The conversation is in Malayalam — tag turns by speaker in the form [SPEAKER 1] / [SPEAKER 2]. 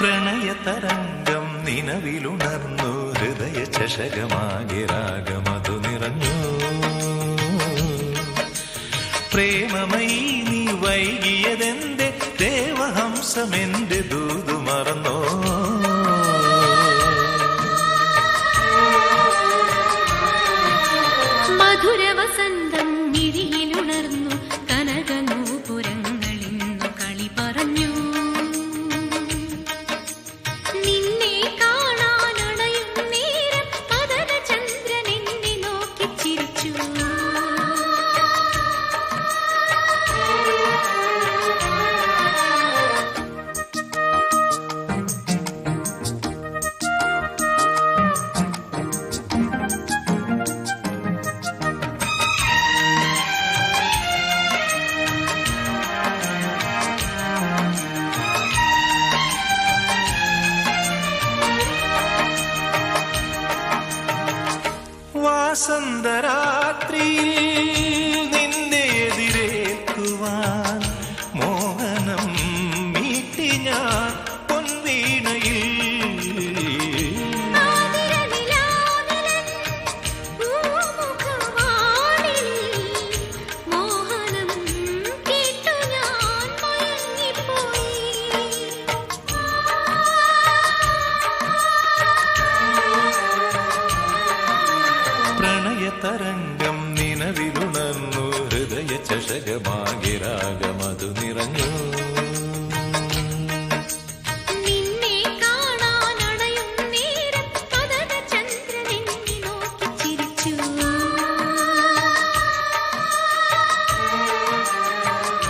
[SPEAKER 1] പ്രണയതരംഗം നിലവിലുണർന്നു. ഹൃദയ ചഷകമാകെ രാഗമതു നിറഞ്ഞു. പ്രേമമയി നീ വൈകിയതെന്റെ ദേവഹംസമെന്റെ ദൂതു മറന്നോ?
[SPEAKER 2] മധുരവസന്തം वसन्दरात्री തരംഗം നിലവിലുണർന്നു. ഹൃദയ ചഷകമാകെ രാഗമതു നിറഞ്ഞു